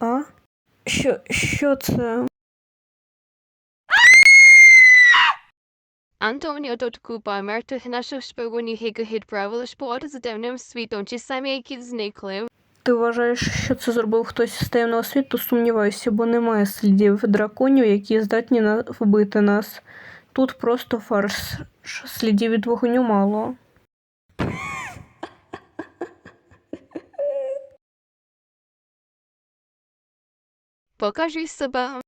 А? Що, що це? Антоніо Доткупа, мертвих наших шпигунів, яких відправили шпувати за темним світом, ті самі, які зникли. Ти вважаєш, що це зробив хтось з таємного світу? Сумніваюся, бо немає слідів драконів, які здатні вбити нас. Тут просто фарш. Слідів від вогню мало. Покажи себе.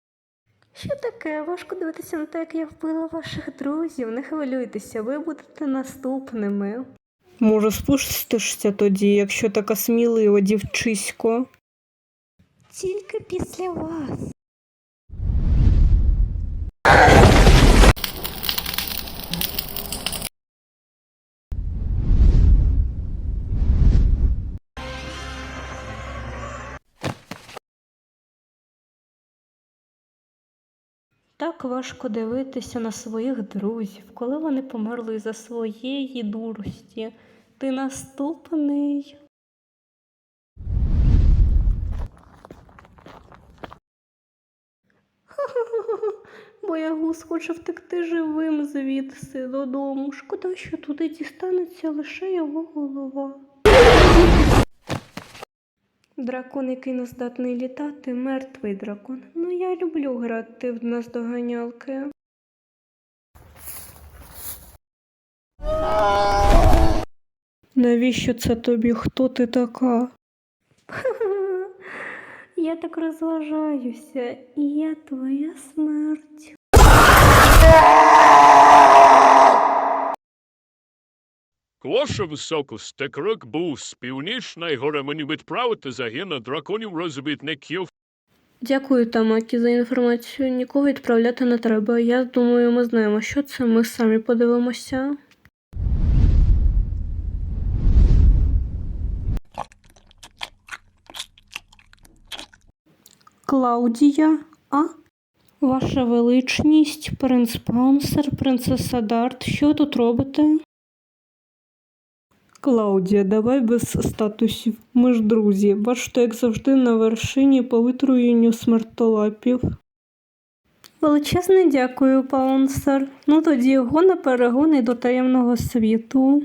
Що таке? Важко дивитися на те, як я вбила ваших друзів. Не хвилюйтеся, ви будете наступними. Може, спустишся тоді, якщо така смілива, дівчисько. Тільки після вас. Так важко дивитися на своїх друзів, коли вони померли за своєї дурості. Ти наступний. Боягуз хоче втекти живим звідси додому. Шкода, що туди дістанеться лише його голова. Дракон, який не здатний літати, мертвий дракон. Ну я люблю грати в наздоганялки. Навіщо це тобі? Хто ти така? Я так розважаюся, і я твоя смерть. Ваша високосте, крок був з північної гори мені відправити загін драконів розвідників. Дякую, Тамакі, за інформацію. Нікого відправляти не треба. Я думаю, ми знаємо, що це. Ми самі подивимося. Клаудія, а? Ваша величність, принц Паунсер, принцеса Дарт, що ви тут робите? Клаудія, давай без статусів. Ми ж друзі. Бачите, як завжди, на вершині по витруєнню смертолапів. Величезне дякую, Паунсер. Ну тоді його на перегони до таємного світу.